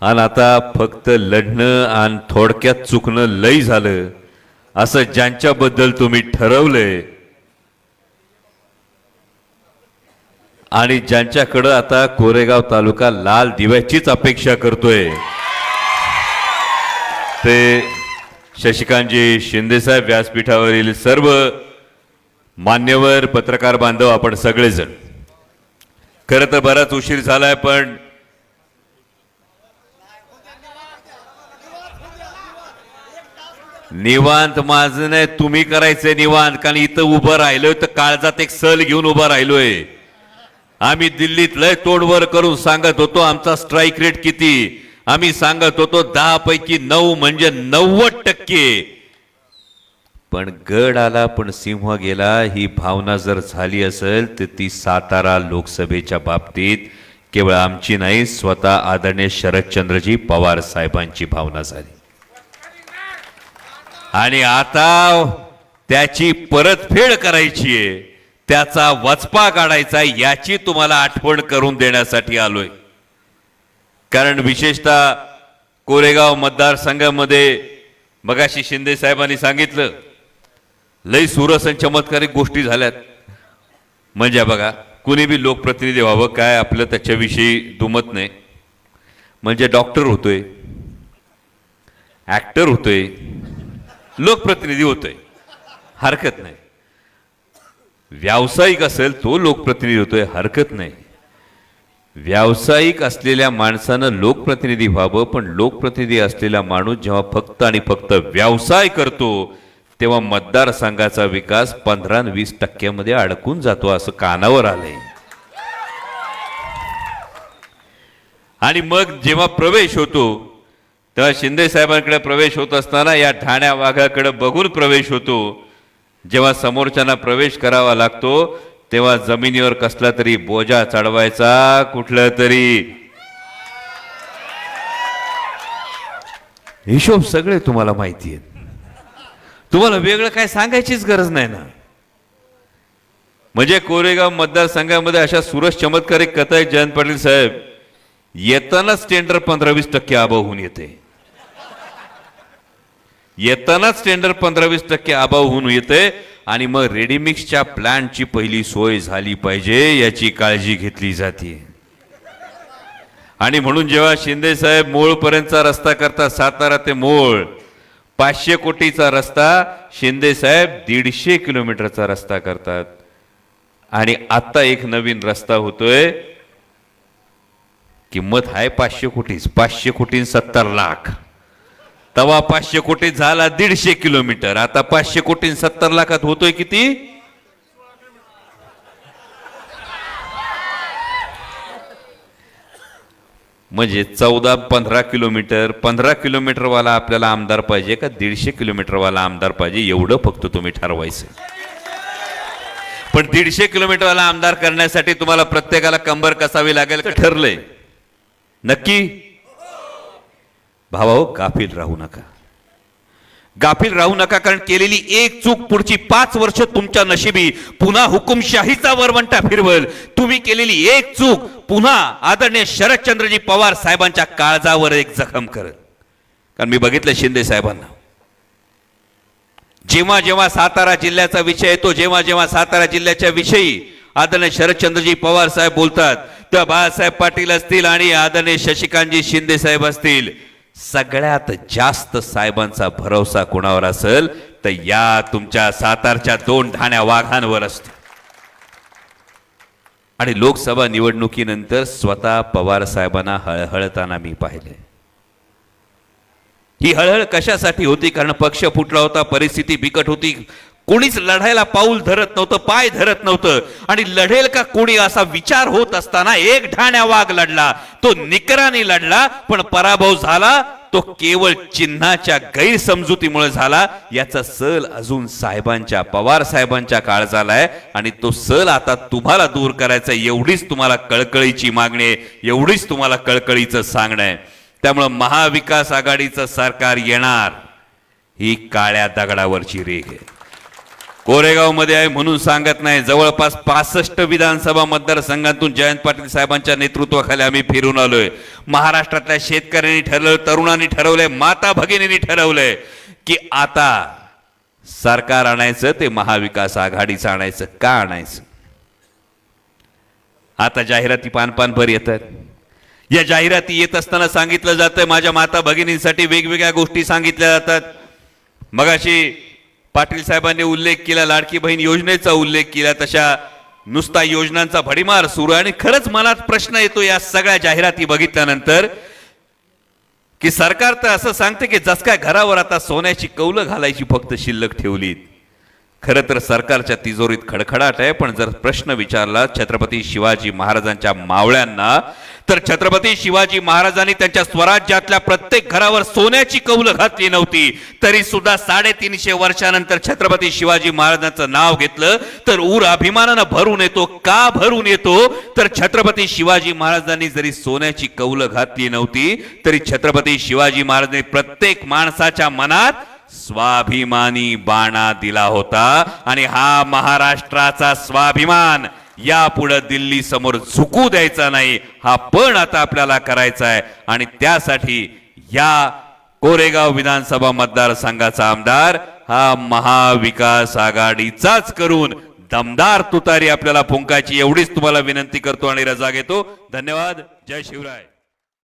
आणि आता फक्त लढणं आणि थोडक्यात चुकणं लय झालं. असं ज्यांच्याबद्दल तुम्ही ठरवलंय. आणि ज्यांच्याकडं आता कोरेगाव तालुका लाल दिव्याचीच अपेक्षा करतोय. ते शशिकांतजी शिंदेसाहेब व्यासपीठावरील सर्व मान्यवर पत्रकार बांधव आपण सगळेजण. खरं तर बराच उशीर झालाय पण निवांत माझं नाही तुम्ही करायचंय निवांत कारण इथं उभं राहिलोय तर काळजात एक सल घेऊन उभं राहिलोय. आम्ही दिल्लीत लय तोडवर करून सांगत होतो आमचा स्ट्राईक रेट किती? आम्ही सांगत होतो दहा पैकी नऊ म्हणजे नव्वद टक्के. पण गड आला पण सिंह गेला ही भावना जर झाली असेल तर ती सातारा लोकसभेच्या बाबतीत केवळ आमची नाही स्वतः आदरणीय शरदचंद्रजी पवार साहेबांची भावना झाली. आणि आता त्याची परतफेड करायची आहे त्याचा वचपा काढायचा आहे, याची तुम्हाला आठवण करून देण्यासाठी आलोय. कारण विशेषतः कोरेगाव मतदारसंघामध्ये मगाशी शिंदे साहेबांनी सांगितलं लई सुरस आणि चमत्कारिक गोष्टी झाल्यात. म्हणजे बघा कुणी बी लोकप्रतिनिधी व्हावं काय आपलं त्याच्याविषयी दुमत नाही. म्हणजे डॉक्टर होतोय ॲक्टर होतोय लोकप्रतिनिधी होतोय. हरकत नाही. व्यावसायिक असेल तो लोकप्रतिनिधी होतोय हरकत नाही. व्यावसायिक असलेल्या माणसानं लोकप्रतिनिधी व्हावं पण लोकप्रतिनिधी असलेला माणूस जेव्हा फक्त आणि फक्त व्यवसाय करतो तेव्हा मतदारसंघाचा विकास पंधरा वीस टक्क्यामध्ये अडकून जातो असं कानावर आलंय. आणि मग जेव्हा प्रवेश होतो तेव्हा शिंदे साहेबांकडे प्रवेश होत असताना या ठाण्या वाघाकडे बघून प्रवेश होतो. जेव्हा समोरच्यांना प्रवेश करावा लागतो तेव्हा जमिनीवर कसला तरी बोजा चढवायचा कुठलं तरी. हिशोब सगळे तुम्हाला माहिती आहेत. तुम्हाला वेगळं काय सांगायचीच गरज नाही ना. म्हणजे कोरेगाव मतदारसंघामध्ये अशा सुरस चमत्कारिक कथा आहे जयंत पाटील साहेब. येतानाच टेंडर पंधरा वीस टक्के अभाव होऊन येते. येतानाच टेंडर पंधरा वीस टक्के अभाव होऊन येते आणि मग रेडीमिक्सच्या प्लॅनची पहिली सोय झाली पाहिजे याची काळजी घेतली जाते. आणि म्हणून जेव्हा शिंदे साहेब मोळपर्यंतचा रस्ता करता सातारा ते मोळ पाचशे कोटीचा रस्ता शिंदे साहेब दीडशे किलोमीटरचा रस्ता करतात. आणि आता एक नवीन रस्ता होतोय. किंमत आहे पाचशे कोटीच. पाचशे कोटी सत्तर लाख. तवा पाचशे कोटी झाला दीडशे किलोमीटर. आता पाचशे कोटी सत्तर लाखात होतोय किती? म्हणजे चौदा पंधरा किलोमीटर पंधरा किलोमीटरवाला आपल्याला आमदार पाहिजे का दीडशे किलोमीटरवाला आमदार पाहिजे? एवढं फक्त तुम्ही ठरवायचं. पण दीडशे किलोमीटरवाला आमदार करण्यासाठी तुम्हाला प्रत्येकाला कंबर कसावी लागेल का? ठरलंय. नक्की? भावाओ काफील हो, राहू नका. गाफील राहू नका कारण केलेली एक चूक पुढची पाच वर्ष तुमच्या नशिबी. पुन्हा हुकुमशाहीचा वरवंटा फिरवल. तुम्ही केलेली एक चूक पुन्हा आदरणीय शरदचंद्रजी पवार साहेबांच्या काळजावर एक जखम करत कारण मी बघितलं शिंदे साहेबांना. जेव्हा जेव्हा सातारा जिल्ह्याचा विषय येतो जेव्हा जेव्हा सातारा जिल्ह्याच्या विषयी आदरणीय शरदचंद्रजी पवार साहेब बोलतात तेव्हा बाळासाहेब पाटील असतील आणि आदरणीय शशिकांतजी शिंदे साहेब असतील. सगळ्यात जास्त साहेबांचा भरोसा कोणावर असेल तर या तुमच्या सातारच्या दोन ठाण्या वाघांवर असतो. आणि लोकसभा निवडणुकीनंतर स्वतः पवार साहेबांना हळहळताना मी पाहिले. ही हळहळ कशासाठी होती? कारण पक्ष फुटला होता परिस्थिती बिकट होती. कोणीच लढायला पाऊल धरत नव्हतं पाय धरत नव्हतं. आणि लढेल का कोणी असा विचार होत असताना एक ढाण्या वाघ लढला. तो निकराने लढला पण पराभव झाला. तो केवळ चिन्हाच्या गैरसमजुतीमुळे झाला. याचा सल अजून साहेबांच्या पवार साहेबांच्या काळ झालाय. आणि तो सल आता तुम्हाला दूर करायचा एवढीच तुम्हाला कळकळीची मागणी आहे. एवढीच तुम्हाला कळकळीचं सांगणं आहे. त्यामुळं महाविकास आघाडीचं सरकार येणार. ही काळ्या दगडावरची रेख आहे. कोरेगावमध्ये आहे म्हणून सांगत नाही. जवळपास पासष्ट विधानसभा मतदारसंघातून जयंत पाटील साहेबांच्या नेतृत्वाखाली आम्ही फिरून आलोय. महाराष्ट्रातल्या शेतकऱ्यांनी ठरवलं तरुणांनी ठरवलंय माता भगिनींनी ठरवलंय की आता सरकार आणायचं ते महाविकास आघाडीचं आणायचं का आणायचं? आता जाहिराती पानपानभर येतात. या जाहिराती येत असताना सांगितलं जातं माझ्या माता भगिनींसाठी वेगवेगळ्या गोष्टी सांगितल्या जातात. मगाशी पाटील साहेबांनी उल्लेख केला लाडकी बहीण योजनेचा उल्लेख केला तशा नुसता योजनांचा भडीमार सुरू आहे. आणि खरंच मनात प्रश्न येतो या सगळ्या जाहिराती बघितल्यानंतर की सरकार तर असं सांगते की जस काय घरावर आता सोन्याची कौलं घालायची फक्त शिल्लक ठेवलीत. खरं तर सरकारच्या तिजोरीत खडखडाट आहे पण जर प्रश्न विचारला छत्रपती शिवाजी महाराजांच्या मावळ्यांना तर छत्रपती शिवाजी महाराजांनी त्यांच्या स्वराज्यातल्या प्रत्येक घरावर सोन्याची कौल घातली नव्हती. तरी सुद्धा साडेतीनशे वर्षानंतर छत्रपती शिवाजी महाराजांचं नाव घेतलं तर ऊर अभिमानानं भरून येतो का भरून येतो? तर छत्रपती शिवाजी महाराजांनी जरी सोन्याची कौल घातली नव्हती तरी छत्रपती शिवाजी महाराजांनी प्रत्येक माणसाच्या मनात स्वाभिमानी बाणा दिला होता आणि हा महाराष्ट्राचा स्वाभिमान यापुढे दिल्ली समोर झुकू द्यायचा नाही हा पण आता आपल्याला करायचा आहे. आणि त्यासाठी या कोरेगाव विधानसभा मतदारसंघाचा आमदार हा महाविकास आघाडीचाच करून दमदार तुतारी आपल्याला फुंकायची एवढीच तुम्हाला विनंती करतो आणि रजा घेतो. धन्यवाद. जय शिवराय.